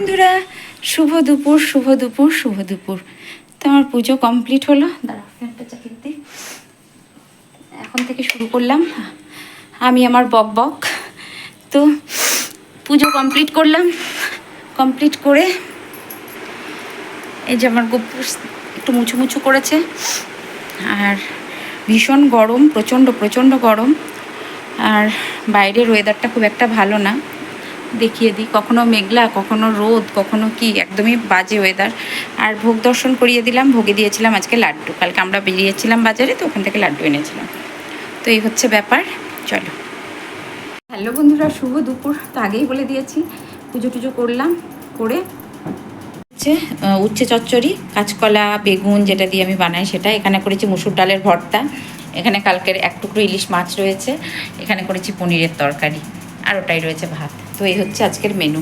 বন্ধুরা, শুভ দুপুর শুভ দুপুর শুভ দুপুর। তো আমার পুজো কমপ্লিট হলো। দাঁড়া এখন থেকে শুরু করলাম। আমি আমার বক বক। তো পুজো কমপ্লিট করলাম। কমপ্লিট করে এই যে আমার গোপুর একটু মুছু মুছু করেছে। আর ভীষণ গরম, প্রচণ্ড প্রচণ্ড গরম। আর বাইরের ওয়েদারটা খুব একটা ভালো না। দেখিয়ে দিই। কখনো মেঘলা, কখনো রোদ, কখনো কি, একদমই বাজে ওয়েদার আর ভোগ দর্শন করিয়ে দিলাম, ভোগে দিয়েছিলাম আজকে লাড্ডু। কালকে আমরা বেরিয়েছিলাম বাজারে, তো ওখান থেকে লাড্ডু এনেছিলাম। তো এই হচ্ছে ব্যাপার, চলো। হ্যালো বন্ধুরা, শুভ দুপুর। তো আগেই বলে দিয়েছি, পুজো টুজো করলাম, করে হচ্ছে উচ্ছে চচ্চড়ি, কাঁচকলা, বেগুন যেটা দিয়ে আমি বানাই সেটা। এখানে করেছি মুসুর ডালের ভর্তা। এখানে কালকের এক টুকরো ইলিশ মাছ রয়েছে। এখানে করেছি পনিরের তরকারি। আর ওটাই রয়েছে ভাত। তো এই হচ্ছে আজকের মেনু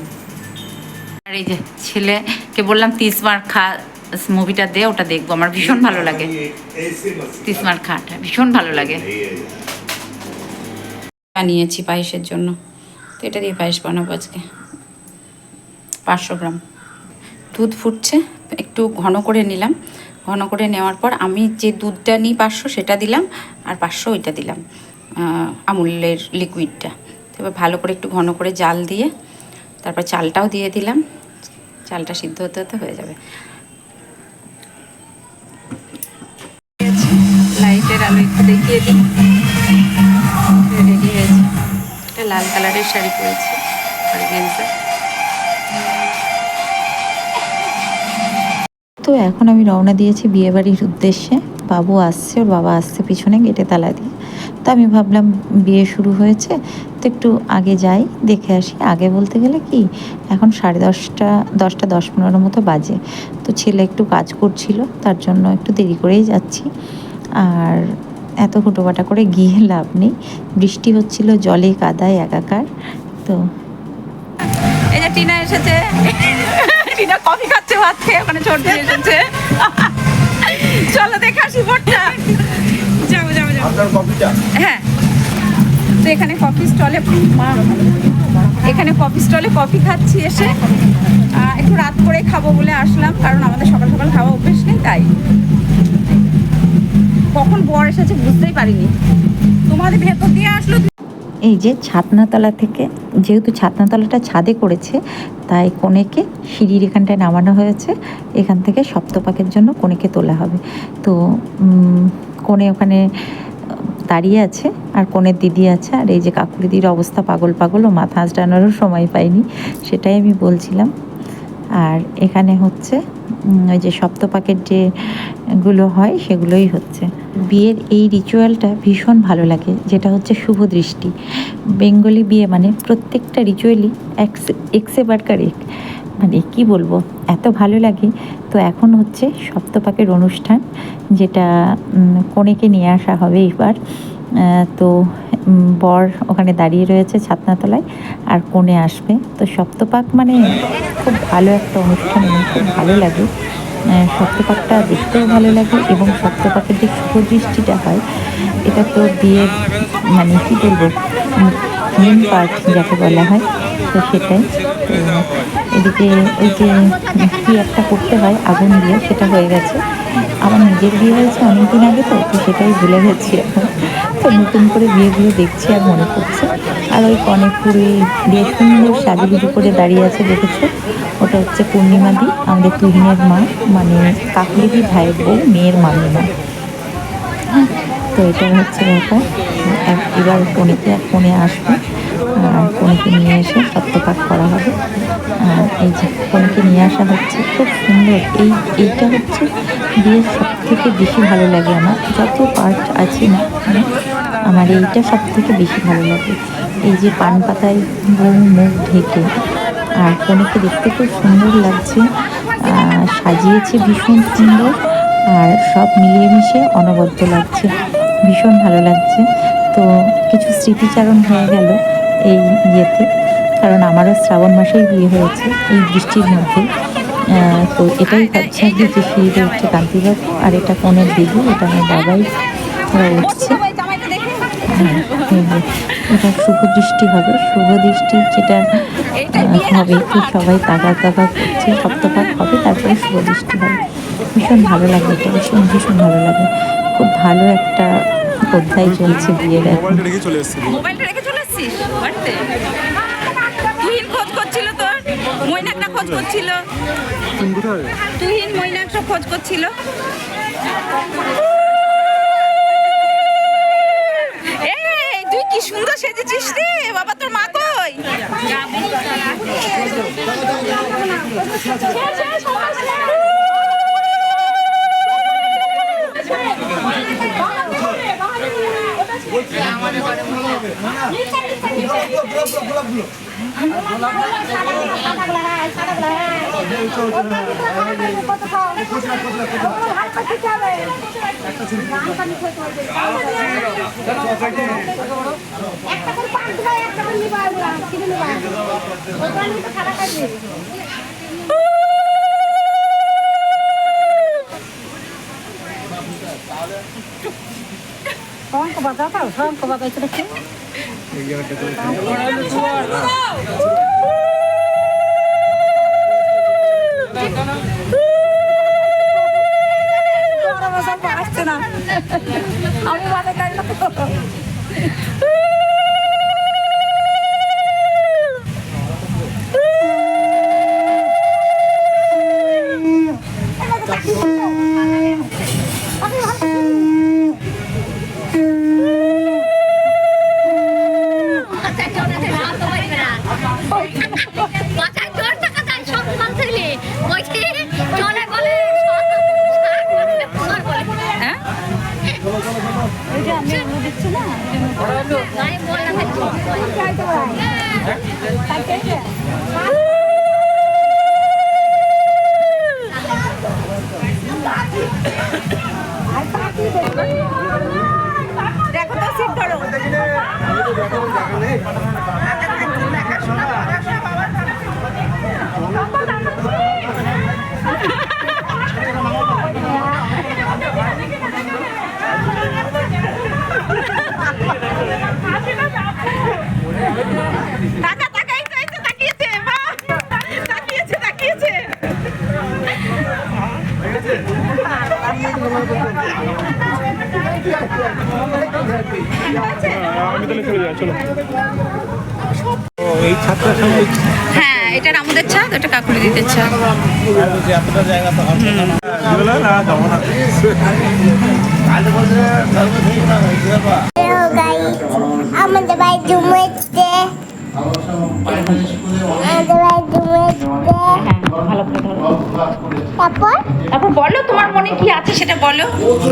আর এই যে ছেলেকে বললাম তিসমার খা মুভিটা দে ওটা দেখব আমার ভীষণ ভালো লাগে। তিসমার খাটা ভীষণ ভালো লাগে। বানিয়েছি পায়েসের জন্য। তো এটা দিয়ে পায়েস বানাবো আজকে। পাঁচশো গ্রাম। দুধ ফুটছে একটু ঘন করে নিলাম। ঘন করে নেওয়ার পর আমি যে দুধটা নিই পাঁচশো সেটা দিলাম আর পাঁচশো ওইটা দিলাম আমুলের লিকুইডটা এবার ভালো করে একটু ঘন করে জাল দিয়ে তারপর চালটাও দিয়ে দিলাম। চালটা সিদ্ধ হতে হতে হয়ে যাবে। লাইটের আলো একটু দেখিয়ে দিই। রেডি হয়েছে। একটা লাল কালারের শাড়ি পরেছি তো এখন আমি রওনা দিয়েছি বিয়েবাড়ির উদ্দেশ্যে। বাবু আসছে ওর বাবা আসছে পিছনে গেটে তালা দিয়ে। তো আমি ভাবলাম বিয়ে শুরু হয়েছে তো একটু আগে যাই দেখে আসি। আগে বলতে গেলে কি এখন সাড়ে দশটা দশটা দশ পনেরো মতো বাজে। তো ছেলে একটু কাজ করছিল তার জন্য একটু দেরি করেই যাচ্ছি। আর এত হুটোপাটা করে গিয়ে লাভ নেই। বৃষ্টি হচ্ছিল জলে কাদায় একাকার। তো এই যে টিনা এসেছে। টিনা কফি খাচ্ছে ভাত খেয়ে ওখানে ছোট দিয়ে এসেছে। চলো দেখে আসি যাব যাব যাব আপনার হ্যাঁ। তো এখানে কফি স্টলে এখানে কফি স্টলে কফি খাচ্ছি এসে। একটু রাত করে খাব বলে আসলাম, কারণ আমাদের সকাল সকাল খাওয়া অভ্যেস নেই, তাই। কখন বর এসেছে বুঝতেই পারিনি। তোমাদের ভেতর দিয়ে আসলো এই যে ছাতনাতলা থেকে, যেহেতু ছাতনাতলাটা ছাদে করেছে, তাই কনেকে সিঁড়ির এখানটায় নামানো হয়েছে। এখান থেকে সপ্তপাকের জন্য কনেকে তোলা হবে। তো কনে ওখানে দাঁড়িয়ে আছে, আর কনের দিদি আছে, আর এই যে কাকু দিদির অবস্থা পাগল পাগল, ও মাথা আঁচড়ানোরও সময় পাইনি সেটাই আমি বলছিলাম। আর এখানে হচ্ছে ওই যে সপ্তপাকের যে গুলো হয়, সেগুলোই হচ্ছে। বিয়ের এই রিচুয়ালটা ভীষণ ভালো লাগে, যেটা হচ্ছে শুভ দৃষ্টি। বেঙ্গলি বিয়ে মানে প্রত্যেকটা রিচুয়ালই এক্সে বারকার এক মানে কি বলব, এত ভালো লাগে। তো এখন হচ্ছে সপ্তপাকের অনুষ্ঠান, যেটা কনেকে নিয়ে আসা হবে এবার তো বর ওখানে দাঁড়িয়ে রয়েছে ছাতনাতলায়, আর কোণে আসবে। তো সপ্তপাক মানে খুব ভালো একটা অনুষ্ঠান খুব ভালো লাগে। সপ্তপাকটা দেখতেও ভালো লাগে, এবং সপ্তপাকের যে শুভ দৃষ্টিটা হয়, এটা তো বিয়ের মানে কী বলব মেন পার্ট যাকে বলা হয়, তো সেটাই। এদিকে ওই যে কি একটা করতে হয়, আগুন দিয়ে, সেটা হয়ে গেছে। আমার নিজের বিয়ে হয়েছে অনেকদিন আগে তো তো সেটাই ভুলে গেছি এখন। তো নতুন করে বিয়েগুলো দেখছি আর মনে পড়ছে। আর ওই কনেকপুরে বেশ সুন্দর সাজুগুজু করে দাঁড়িয়ে আছে, দেখেছ? ওটা হচ্ছে পূর্ণিমা দি, আমাদের তুহিনের মা মানে কাকুলিদি ভাইয়ের বউ, মেয়ের মামিমা। তো এটা হচ্ছে ব্যাপার। এবার ফোনেতে, ফোনে আসবে। ফোনকে নিয়ে এসে সত্যপাঠ করা হবে। এই যে ফোনকে নিয়ে আসা হচ্ছে, খুব সুন্দর। এই, এইটা হচ্ছে বিয়ের সব থেকে বেশি ভালো লাগে আমার। যত পার্ট আছে না আমার এইটা সব থেকে বেশি ভালো লাগে। এই যে পান পাতায় বউ মুখ ঢেকে, আর ফোনকে দেখতে খুব সুন্দর লাগছে। সাজিয়েছে ভীষণ সুন্দর, আর সব মিলিয়ে মিশে অনবদ্য লাগছে। ভীষণ ভালো লাগছে। তো কিছু স্মৃতিচারণ হয়ে গেল এই ইয়েতে। কারণ আমারও শ্রাবণ মাসেই বিয়ে হয়েছে এই বৃষ্টির মধ্যে। তো এটাই হচ্ছে যে সিঁড়িতে উঠছে কান্তিবাবু আর এটা কনের দিদি এটা আমার বাবাই উঠছে। হ্যাঁ, এটা শুভ দৃষ্টি হবে। শুভ দৃষ্টি যেটা হবে তো সবাই তাগা তাগা করছে সপ্তপাক হবে তারপরে শুভ দৃষ্টি হবে। ভীষণ ভালো লাগে এটা ভীষণ ভীষণ ভালো লাগে। খুব ভালো একটা অধ্যায় চলছে বিয়ের মোবাইলটা রেখে চলে এসেছি। মোবাইলটা রেখে চলে এসছিস? বাড়িতে? তুহিন খোঁজ করছিল তোর? মৈনাকটা খোঁজ করছিল? কোথায়? তুহিন মৈনাক সব খোঁজ করছিল? এই, তুই কি সুন্দর সেজেছিস রে? বাবা তোর মা কই? একটা করে পাঁচ দিবা একটা করে নিবা কিনে নিবা ওগুলা তো খারাপ আছে কম কবা দাও তো কম কবা দাও তো দেখি আসছে 大姐姐。呜。আমি তাহলে চলে যাই চলো এই ছাত্রের হ্যাঁ এটা রামুদের ছাদ ওটা কাকুরি দিতে ছাদ। আমাদের বাড়ি জুমেছে আমাদের বাড়ি জুমেছে ভালো করে ধরো। তারপর? তারপর বলো মনে কি আছে সেটা বলো?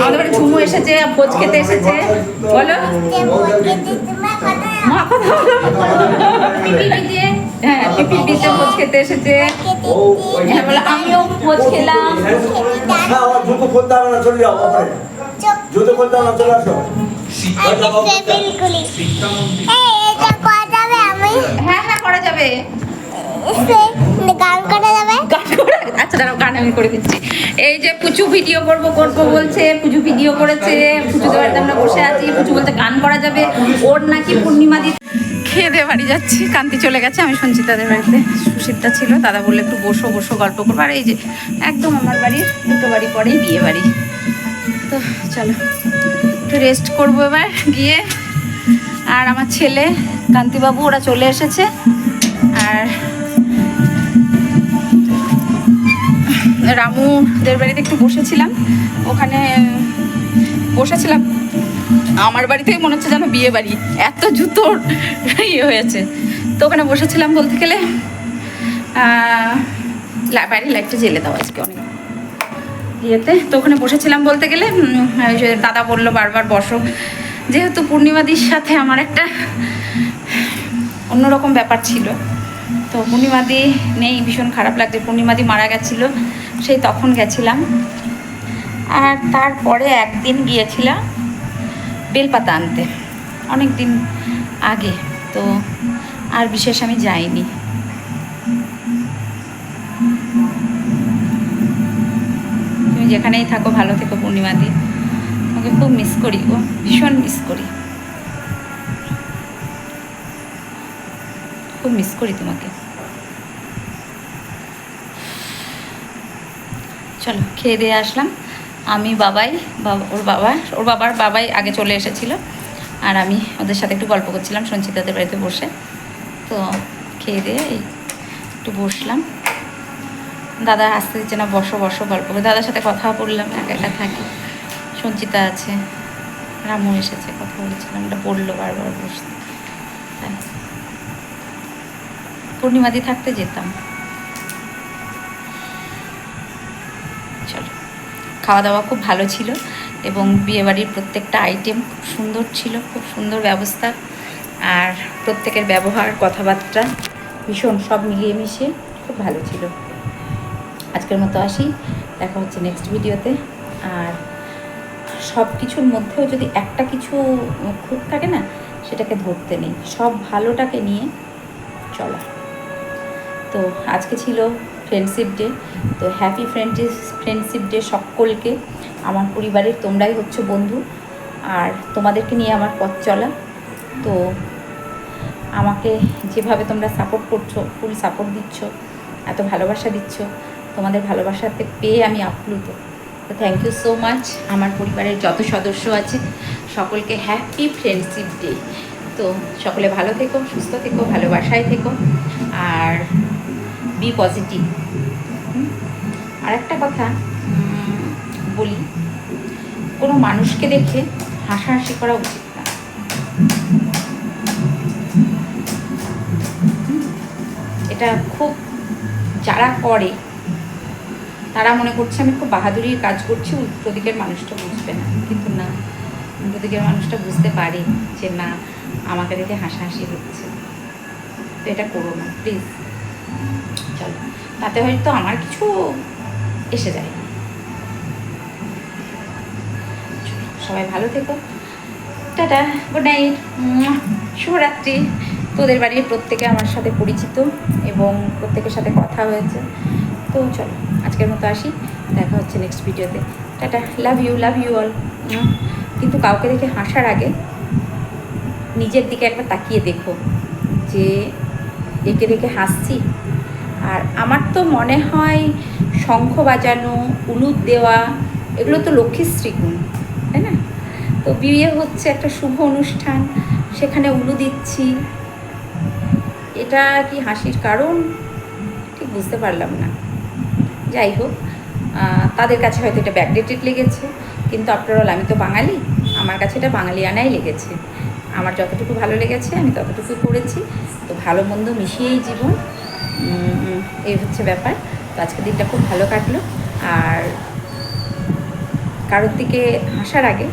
আমাদের বাড়ি ঝুমু এসেছে ভোজ খেতে এসেছে। বলো। মা কথা হ্যাঁ পিপি দিতে ভোজ খেতে এসেছে। হ্যাঁ বলো আমিও ভোজ খেলাম। হ্যাঁ না চলে আসো এটা করা যাবে। হ্যাঁ হ্যাঁ করা যাবে। সে গান করা যাবে। গান করে? আচ্ছা গান আমি করে দিচ্ছি। এই যে পুচু ভিডিও করব করব বলছে পুচু ভিডিও করেছে পুচুদের বাড়িতে আমরা বসে আছি। পুচু বলতে গান করা যাবে। ওর নাকি পূর্ণিমা দি খেয়ে দিয়ে বাড়ি যাচ্ছি, কান্তি চলে গেছে, আমি সঞ্চিতাদের বাড়িতে। সুশীতটা ছিল, দাদা বললে, একটু বসো বসো, গল্প করব। আর এই যে একদম আমার বাড়ির দুটো বাড়ি পরেই বিয়ে বাড়ি। তো চলো, একটু রেস্ট করব এবার গিয়ে। আর আমার ছেলে, কান্তিবাবু, ওরা চলে এসেছে। আর রামুদের বাড়িতে একটু বসেছিলাম। ওখানে বসেছিলাম। আমার বাড়িতেই মনে হচ্ছে যেন বিয়ে বাড়ি। এত জুতোর ইয়ে হয়েছে। তো ওখানে বসেছিলাম বলতে গেলে বাড়ির লাইটটা জেলে দাও আজকে অনেক। ইয়েতে তো ওখানে বসেছিলাম বলতে গেলে দাদা বলল বারবার বসো। যেহেতু পূর্ণিমাদির সাথে আমার একটা অন্যরকম ব্যাপার ছিল। তো পূর্ণিমাদি নেই, ভীষণ খারাপ লাগছে। পূর্ণিমাদি মারা গেছিল। সেই তখন গেছিলাম। আর তারপরে একদিন গিয়েছিলাম বেলপাতা আনতে। অনেক দিন আগে, তো আর বিশেষ আমি যাইনি। তুমি যেখানেই থাকো, ভালো থেকো পূর্ণিমাদি তোমাকে খুব মিস করি গো, ভীষণ মিস করি। খুব মিস করি তোমাকে। চলো, খেয়ে দিয়ে আসলাম। আমি বাবাই, বাবা, ওর বাবা, ওর বাবার বাবাই আগে চলে এসেছিল। আর আমি ওদের সাথে একটু গল্প করছিলাম, সঞ্চিতাদের বাড়িতে বসে। তো খেয়ে দিয়ে এই একটু বসলাম। দাদা আসতে দিচ্ছে না, বসো বসো, গল্প করে। দাদার সাথে কথা বললাম, একা একা থাকি। সঞ্চিতা আছে, রামু এসেছে, কথা বলেছিলাম, ওটা বলল বারবার বসতে। পূর্ণিমাদি থাকতে যেতাম। খাওয়া দাওয়া খুব ভালো ছিল এবং বিয়েবাড়ির প্রত্যেকটা আইটেম খুব সুন্দর ছিল, খুব সুন্দর ব্যবস্থা আর প্রত্যেকের ব্যবহার, কথাবার্তা ভীষণ সব মিলিয়ে মিশিয়ে খুব ভালো ছিল। আজকের মতো আসি, দেখা হচ্ছে নেক্সট ভিডিওতে আর সব কিছুর মধ্যেও যদি একটা কিছু খুঁত থাকে না, সেটাকে ধরতে নেই। সব ভালোটাকে নিয়ে চলা। তো আজকে ছিল ফ্রেন্ডশিপ ডে তো হ্যাপি ফ্রেন্ডশিপ ফ্রেন্ডশিপ ডে সকলকে, আমার পরিবারের তোমরাই হচ্ছে বন্ধু। আর তোমাদেরকে নিয়ে আমার পথ চলা। তো আমাকে যেভাবে তোমরা সাপোর্ট করছ ফুল সাপোর্ট দিচ্ছ, এত ভালোবাসা দিচ্ছ, তোমাদের ভালোবাসাতে পেয়ে আমি আপ্লুত। তো থ্যাংক ইউ সো মাচ আমার পরিবারের যত সদস্য আছে, সকলকে হ্যাপি ফ্রেন্ডশিপ ডে তো সকলে ভালো থেকো, সুস্থ থেকো, ভালোবাসায় থেকো। আর বি পজিটিভ। আর একটা কথা বলি, কোনো মানুষকে দেখে হাসাহাসি করা উচিত না। এটা খুব যারা করে, তারা মনে করছে, আমি খুব বাহাদুরির কাজ করছি দিকের মানুষটা বুঝবে না। কিন্তু না দিকের মানুষটা বুঝতে পারে যে, না, আমাকে দেখে হাসাহাসি হচ্ছে। তো এটা করো না, প্লিজ। চলো, তাতে হয়তো আমার কিছু এসে যায়। সবাই ভালো থেকো। টাটা গুড নাইট শুভরাত্রি। তোদের বাড়ির প্রত্যেকে আমার সাথে পরিচিত এবং প্রত্যেকের সাথে কথা হয়েছে। তো চলো, আজকের মতো আসি, দেখা হচ্ছে নেক্সট ভিডিওতে tata love you love you all কিন্তু কাউকে দেখে হাসার আগে নিজের দিকে একবার তাকিয়ে দেখো যে একে দেখে হাসছি। আর আমার তো মনে হয় শঙ্খ বাজানো, উলুদ দেওয়া, এগুলো তো লক্ষ্মীশ্রী গুণ তাই না? তো বিয়ে হচ্ছে একটা শুভ অনুষ্ঠান, সেখানে উলু দিচ্ছি। এটা কি হাসির কারণ? ঠিক বুঝতে পারলাম না। যাই হোক তাদের কাছে হয়তো এটা ব্যাকডেটেড লেগেছে, কিন্তু আফটার আমি তো বাঙালি, আমার কাছে এটা বাঙালিয়ানাই লেগেছে। আমার যতটুকু ভালো লেগেছে, আমি ততটুকু করেছি। তো ভালো মন্দ মিশিয়েই জীবন। এই হচ্ছে ব্যাপার। তো আজকের দিনটা খুব ভালো কাটলো। আর কারোর দিকে হাসার আগে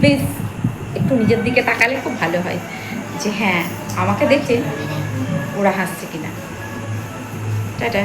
প্লিজ একটু নিজের দিকে তাকালে খুব ভালো হয়। যে হ্যাঁ আমাকে দেখে ওরা হাসছে কিনা। টাটা।